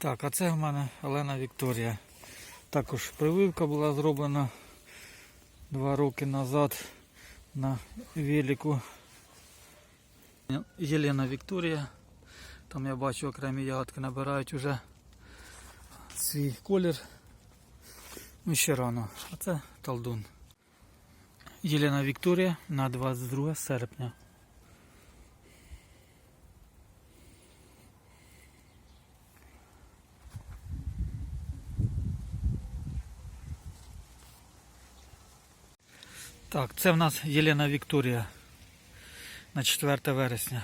Так, а це в мене Олена Вікторія. Також прививка була зроблена два роки назад на велику. Єлена Вікторія. Там я бачу окремі ягодки набирають уже свій колір. Ну ще рано. А це талдун. Єлена Вікторія на 22 серпня. Так, це в нас Єлена Вікторія на 4 вересня.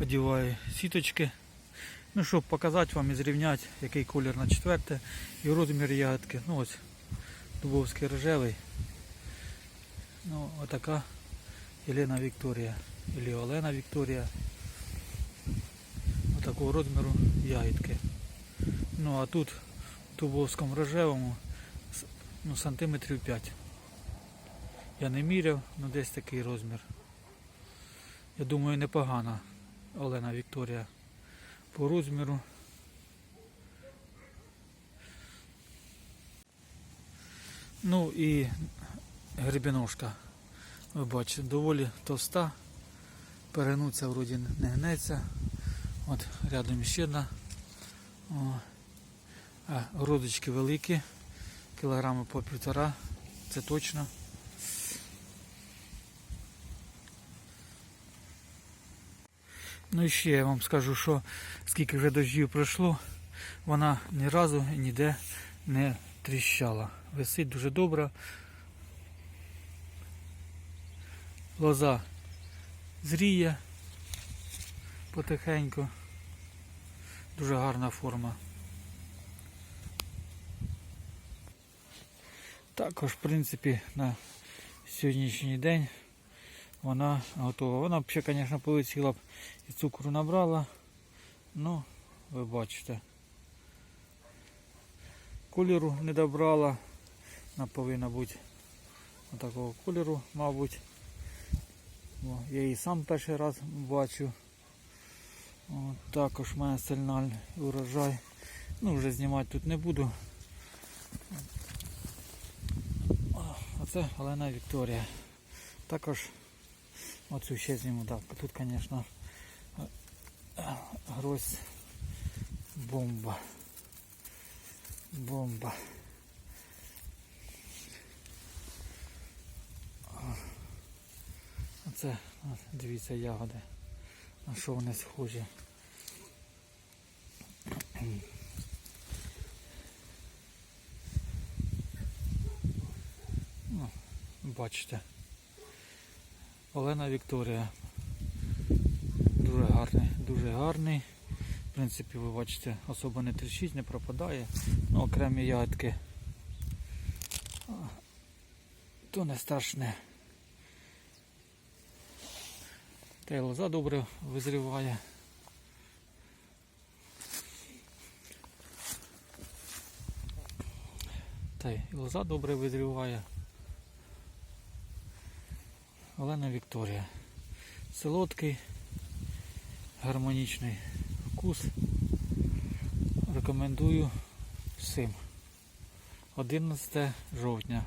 Одіваю сіточки. Ну, щоб показати вам і зрівняти, який колір на 4 і розмір ягодки. Ну ось дубовський рожевий. Ну, отака Єлена Вікторія. Ілі Олена Вікторія. Отакого розміру ягідки. Ну а тут в дубовському рожевому ну, сантиметрів 5. Я не міряв, ну десь такий розмір. Я думаю, непогана Олена Вікторія по розміру. Ну і грибіножка. Ви бачите, доволі товста. Перегнуться вроді не гнеться. От рядом ще одна. О. А, грудочки великі, кілограми по півтора, це точно. Ну і ще я вам скажу, що скільки вже дощів пройшло, вона ні разу ніде не тріщала. Висить дуже добре. Лоза зріє потихеньку. Дуже гарна форма. Також, в принципі, на сьогоднішній день вона готова. Вона б ще, звісно, полетіла б і цукру набрала. Ну, ви бачите. Кольору не добрала. Вона повинна бути такого кольору, мабуть. О, я її сам перший раз бачу. О, також в мене сигнальний урожай. Ну, вже знімати тут не буду. Це Олена Вікторія. Також оцю ще зніму. Так, тут, звісно, грозь бомба. Бомба. Оце, дивіться, ягоди. На що вони схожі. Бачите. Олена Вікторія. Дуже гарний, дуже гарний. В принципі, ви бачите, особо не тріщить, не пропадає. Ну, окремі ягодки. То не страшне. Та й лоза добре визріває. Та й лоза добре визріває. Олена Вікторія. Солодкий, гармонічний вкус. Рекомендую всім. 11 жовтня.